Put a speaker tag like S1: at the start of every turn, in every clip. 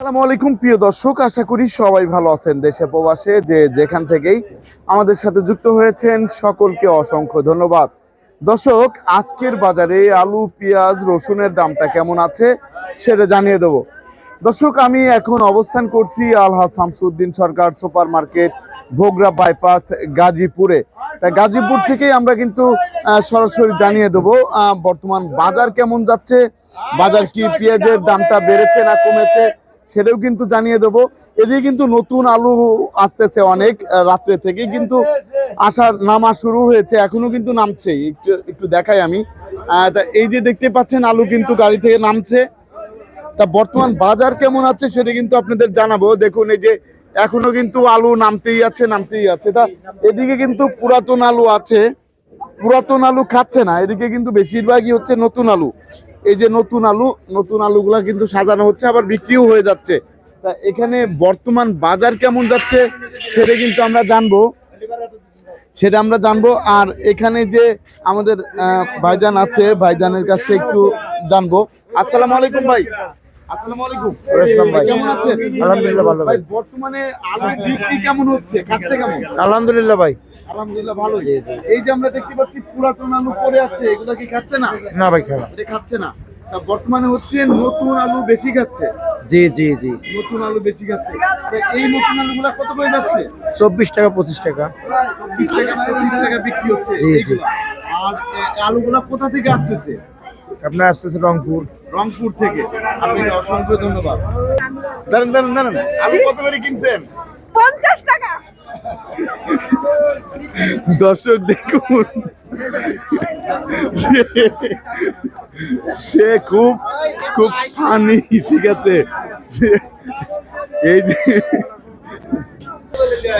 S1: আসসালামু আলাইকুম, প্রিয় দর্শক, আশা করি সবাই ভালো আছেন দেশে প্রবাসে, যে যেখান থেকেই আমাদের সাথে যুক্ত হয়েছেন, সকলকে অসংখ্য ধন্যবাদ। দর্শক, আজকের বাজারে আলু, পেঁয়াজ, রসুনের দামটা কেমন আছে সেটা জানিয়ে দেব। দর্শক, আমি এখন অবস্থান করছি Alha Shamsuddin Sarkar super market Bhogra bypass, গাজীপুরে। তা গাজীপুর থেকেই আমরা কিন্তু সরাসরি জানিয়ে দেবো বর্তমান বাজার কেমন যাচ্ছে, বাজার কি পেঁয়াজের দামটা বেড়েছে না কমেছে সেটাও কিন্তু জানিয়ে দেবো। এদিকে কিন্তু নতুন আলু আসতেছে অনেক রাত্রে থেকে কিন্তু আসার নামা শুরু হয়েছে, এখনও কিন্তু নামছে একটু একটু দেখাই আমি। এই যে দেখতে পাচ্ছেন, আলু কিন্তু গাড়ি থেকে নামছে। তা বর্তমান বাজার কেমন আছে সেটা কিন্তু আপনাদের জানাব। দেখুন, এই যে এখনও কিন্তু আলু নামতেই আছে নামতেই আছে। তা এদিকে কিন্তু পুরাতন আলু আছে। পুরাতন আলু খাচ্ছে না, এদিকে কিন্তু বেশিরভাগই হচ্ছে নতুন আলু। এই যে নতুন আলু, নতুন আলুগুলা কিন্তু সাজানো হচ্ছে, আবার বিক্রিও হয়ে যাচ্ছে। তা এখানে বর্তমান বাজার কেমন যাচ্ছে, সেটা কিন্তু আমরা জানব। সেটা আমরা জানব, আর এখানে যে আমাদের ভাইজান আছে, ভাইজানের কাছ থেকে একটু জানব। আসসালামু আলাইকুম ভাই। আসসালামু আলাইকুম।
S2: ভাই।
S1: কেমন আছেন?
S2: আলহামদুলিল্লাহ ভালো ভাই।
S1: বর্তমানে আলু বিক্রি কেমন হচ্ছে? খাচ্ছে কেমন?
S2: আলহামদুলিল্লাহ ভাই।
S1: আলহামদুলিল্লাহ ভালো এই যে আমরা দেখতে পাচ্ছি পুরাতন আলু পড়ে আছে এগুলো কি খাচ্ছে না?
S2: না ভাই
S1: এটা খাচ্ছে না। বর্তমানে হচ্ছে নতুন আলু বেশি খাচ্ছে।
S2: জি জি জি।
S1: নতুন আলু বেশি খাচ্ছে। এই নতুন আলুগুলা কত করে যাচ্ছে?
S2: চব্বিশ টাকা পঁচিশ টাকা।
S1: চব্বিশ টাকা পঁচিশ টাকা বিক্রি হচ্ছে
S2: জি, জি।
S1: আর আলুগুলা কোথা থেকে আসতেছে?
S2: আপনার আসতেছে রংপুর।
S1: রংপুর থেকে। আপনাকে অসংখ্য ধন্যবাদ। দাঁড়ান দাঁড়ান দাঁড়ান। আলু কত করে কিনছেন?
S3: পঞ্চাশ টাকা।
S1: দর্শক দেখুন। সে- সে খুব খুব ফানি ঠিক আছে? এই যে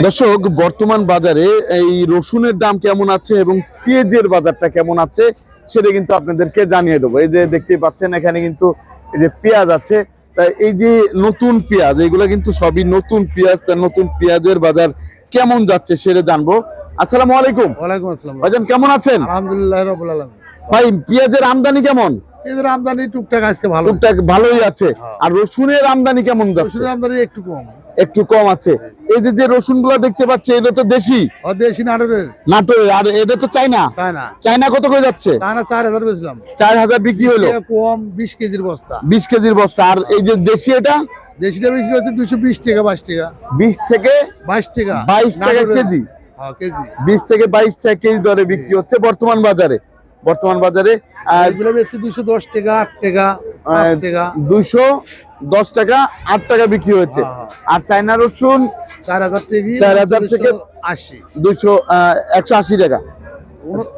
S1: দর্শক বর্তমান বাজারে এই রসুনের দাম কেমন আছে এবং পেঁয়াজের বাজারটা কেমন আছে? সেটা কিন্তু আপনাদেরকে জানিয়ে দেবো। এই যে দেখতেই পাচ্ছেন এখানে কিন্তু এই যে পেঁয়াজ আছে তা এই যে নতুন পেঁয়াজ এগুলো কিন্তু সবই নতুন পেঁয়াজ তার নতুন পেঁয়াজের বাজার কেমন যাচ্ছে সেটা জানব। আসসালামু আলাইকুম।
S2: ওয়ালাইকুম আসসালাম।
S1: ভাইজান কেমন আছেন?
S2: আলহামদুলিল্লাহ রবুল আলম
S1: ভাই পেঁয়াজের আমদানি কেমন?
S2: এদের আমদানি টুকটাক আজকে ভালো
S1: টুকটাক ভালোই আছে।
S2: হ্যাঁ।
S1: আর রসুনের আমদানি কেমন যাচ্ছে?
S2: রসুনের আমদানি একটু কম।
S1: একটু কম আছে। এই যে যে রসুনগুলা দেখতে পাচ্ছি এটা তো দেশি?
S2: দেশি নাটোরের।
S1: নাটোরের আর এটা তো চাইনা
S2: চায়না।
S1: চাইনা কত করে যাচ্ছে?
S2: চার হাজার বেছিলাম
S1: চার হাজার বিক্রি হলো?
S2: কম বিশ কেজির বস্তা।
S1: বিশ কেজির বস্তা। আর এই যে দেশি এটা?
S2: দেশিটা বিক্রি হচ্ছে দুশো বিশ টাকা বাইশ টাকা।
S1: বিশ থেকে
S2: বাইশ টাকা।
S1: বাইশ টাকা কেজি?
S2: হ্যাঁ কেজি।
S1: বিশ থেকে বাইশ টাকা কেজি দরে বিক্রি হচ্ছে বর্তমান বাজারে। বর্তমান বাজারে
S2: এগুলো বেশি দুশো দশ টাকা আট টাকা।
S1: দুইশো দশ টাকা আট টাকা বিক্রি হয়েছে।
S2: হ্যাঁ।
S1: আর চাইনা রসুন
S2: চার হাজার টাকা
S1: চার হাজার থেকে
S2: আশি।
S1: দুইশো একশো আশি টাকা।
S2: দুশো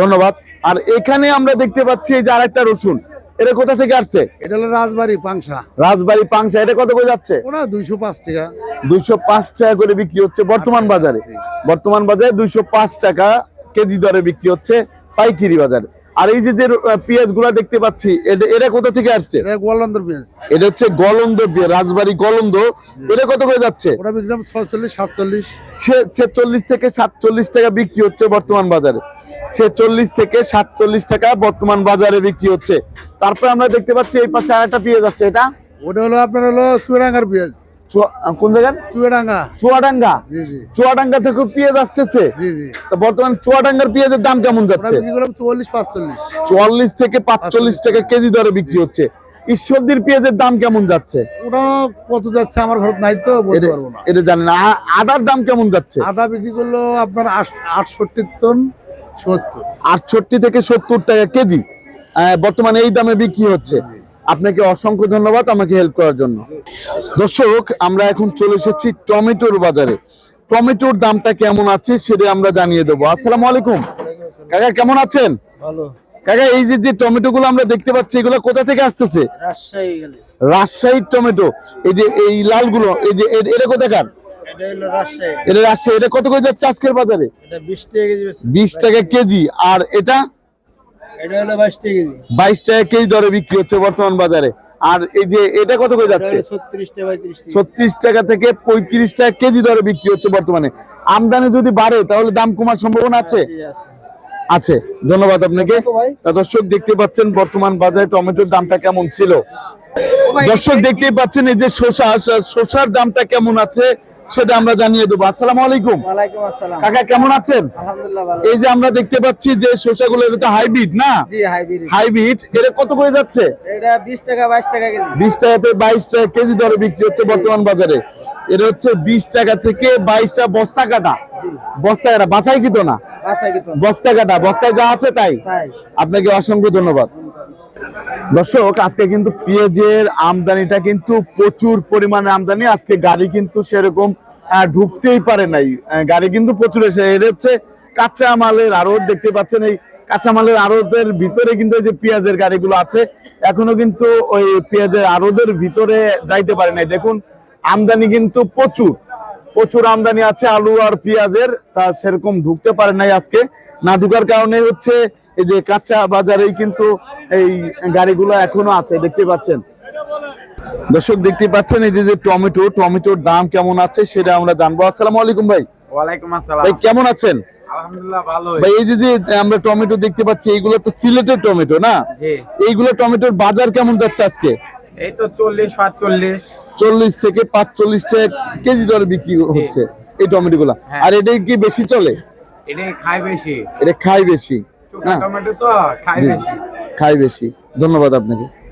S1: ধন্যবাদ। আর এখানে আমরা দেখতে পাচ্ছি যে আরেকটা রসুন। এটা কোথা থেকে আসছে?
S2: এটা হলো রাজবাড়ি পাংশা।
S1: রাজবাড়ি পাংশা। এটা কত করে যাচ্ছে?
S2: ওরা দুইশো পাঁচ টাকা।
S1: দুইশো পাঁচ টাকা করে বিক্রি হচ্ছে বর্তমান বাজারে। বর্তমান বাজারে দুইশো পাঁচ টাকা কেজি দরে বিক্রি হচ্ছে পাইকারি বাজারে। আর এই যে যে পেঁয়াজগুলা দেখতে পাচ্ছি এটা এটা কোথা থেকে আসছে?
S2: এটা পেঁয়াজ।
S1: এটা হচ্ছে গলন্দ পেঁয়াজ, রাজবাড়ি গলন্দ এটা কত করে যাচ্ছে?
S2: ওটা বিক্রম ছয়চল্লিশ সাতচল্লিশ।
S1: ছেচল্লিশ থেকে সাতচল্লিশ টাকা বিক্রি হচ্ছে বর্তমান বাজারে। ছেচল্লিশ থেকে সাতচল্লিশ টাকা বর্তমান বাজারে বিক্রি হচ্ছে। তারপরে আমরা দেখতে পাচ্ছি এই পাশে আর একটা পেঁয়াজ আছে এটা?
S2: ওটা হলো আপনার হলো চুয়াডাঙ্গার পেঁয়াজ।
S1: কোন জায়গায়
S2: চুয়াডাঙ্গা।
S1: চুয়াডাঙ্গা।
S2: জি জি।
S1: চুয়াডাঙ্গা থেকে পেঁয়াজ আসতেছে?
S2: জি জি।
S1: তো বর্তমান চুয়াডাঙ্গার পেঁয়াজের দাম কেমন যাচ্ছে?
S2: চুয়াল্লিশ পাঁচচল্লিশ।
S1: চুয়াল্লিশ থেকে পাঁচচল্লিশ টাকা কেজি দরে বিক্রি হচ্ছে। ঈশ্বরদীর পেঁয়াজের দাম কেমন যাচ্ছে?
S2: ওটা কত যাচ্ছে আমার ঘর নাই তো বলতে
S1: এটা-
S2: পারব না।
S1: এটা জানেন না। আদার দাম কেমন যাচ্ছে?
S2: আদা বিক্রি করল আপনার আট- আটষট্টি টন সত্তর।
S1: আটষট্টি থেকে সত্তর টাকা কেজি। বর্তমানে এই দামে বিক্রি হচ্ছে। আপনাকে অসংখ্য ধন্যবাদ আমাকে হেল্প করার জন্য। দর্শক আমরা এখন চলে এসেছি টমেটোর বাজারে। টমেটোর দামটা কেমন আছে সেটা আমরা জানিয়ে দেবো। আসসালামু আলাইকুম। কাকা কেমন আছেন?
S2: ভালো।
S1: কাকা এই যে যে টমেটো গুলো আমরা দেখতে পাচ্ছি এগুলো কোথা থেকে আসতেছে?
S2: রাজশাহী
S1: রাজশাহীর টমেটো। এই যে এই লালগুলো এই যে এটা কোথাকার
S2: এটা রাজশাহী।
S1: এটা কত করে যাচ্ছে আজকের বাজারে?
S2: বিশ টাকা কেজি।
S1: আর এটা?
S2: এটা হলো বাইশ টাকা কেজি।
S1: বাইশ টাকা কেজি দরে বিক্রি হচ্ছে বর্তমান বাজারে। আর এই যে এটা কত করে যাচ্ছে?
S2: ছত্রিশ টাকা পঁয়ত্রিশ
S1: টাকা। থেকে পঁয়ত্রিশ টাকা কেজি দরে বিক্রি হচ্ছে বর্তমানে। আমদানি যদি বাড়ে তাহলে দাম কমার সম্ভাবনা আছে? আছে। ধন্যবাদ আপনাকে। তা দর্শক দেখতে পাচ্ছেন বর্তমান বাজারে টমেটোর দামটা কেমন ছিল? দর্শক দেখতেই পাচ্ছেন এই যে শসা শসার দামটা কেমন আছে? সেটা আমরা জানিয়ে দেবো। আসসালামু আলাইকুম। কাকা কেমন আছেন? এই যে আমরা দেখতে পাচ্ছি যে শসাগুলো এটা তো হাইব্রিড না?
S3: হাইব্রিড।
S1: এটা কত করে যাচ্ছে?
S3: এটা 20 টাকা 22 টাকা কেজি।
S1: বিশ টাকা থেকে বাইশ টাকা কেজি দরে বিক্রি হচ্ছে বর্তমান বাজারে। এটা হচ্ছে বিশ টাকা থেকে বাইশটা বস্তা কাটা। বস্তা কাটা বাছাই কিন্তু না বস্তা কাটা বস্তায় যা আছে তাই। আপনাকে অসংখ্য ধন্যবাদ। দর্শক, আজকে কিন্তু পেঁয়াজের আমদানিটা কিন্তু প্রচুর পরিমাণে আমদানি। আজকে গাড়ি কিন্তু সেরকম ঢুকতেই পারে নাই। গাড়ি কিন্তু প্রচুর এসে এর হচ্ছে কাঁচা মালের আড়ত দেখতে পাচ্ছেন, এই কাঁচা আড়তের ভিতরে কিন্তু যে পেঁয়াজের গাড়িগুলো আছে, এখনও কিন্তু ওই পেঁয়াজের আড়তের ভিতরে যাইতে পারে নাই। দেখুন, আমদানি কিন্তু প্রচুর প্রচুর আমদানি আছে আলু আর পেঁয়াজের, তা সেরকম ঢুকতে পারে নাই আজকে। না ঢুকার কারণে হচ্ছে এই যে কাঁচা বাজারেই কিন্তু এই গাড়িগুলো এখনও আছে দেখতে পাচ্ছেন? দর্শক দেখতে পাচ্ছেন এই যে টমেটো টমেটোর দাম কেমন আছে সেটা আমরা জানব। আসসালামু আলাইকুম ভাই।
S4: ওয়ালাইকুম আসসালাম।
S1: ভাই কেমন আছেন?
S4: আলহামদুলিল্লাহ
S1: ভাই এই যে আমরা টমেটো দেখতে পাচ্ছি এইগুলো তো সিলেটের টমেটো না? এইগুলো টমেটোর বাজার কেমন যাচ্ছে আজকে?
S4: এই তো চল্লিশ পাঁচচল্লিশ।
S1: চল্লিশ থেকে পাঁচচল্লিশ টাকা কেজি দরে বিক্রি হচ্ছে এই টমেটো গুলা
S4: হ্যাঁ।
S1: আর এটাই কি বেশি চলে?
S4: বেশি।
S1: এটা বেশি
S4: টমেটো তো বেশি।
S1: খাই বেশি। ধন্যবাদ আপনাকে।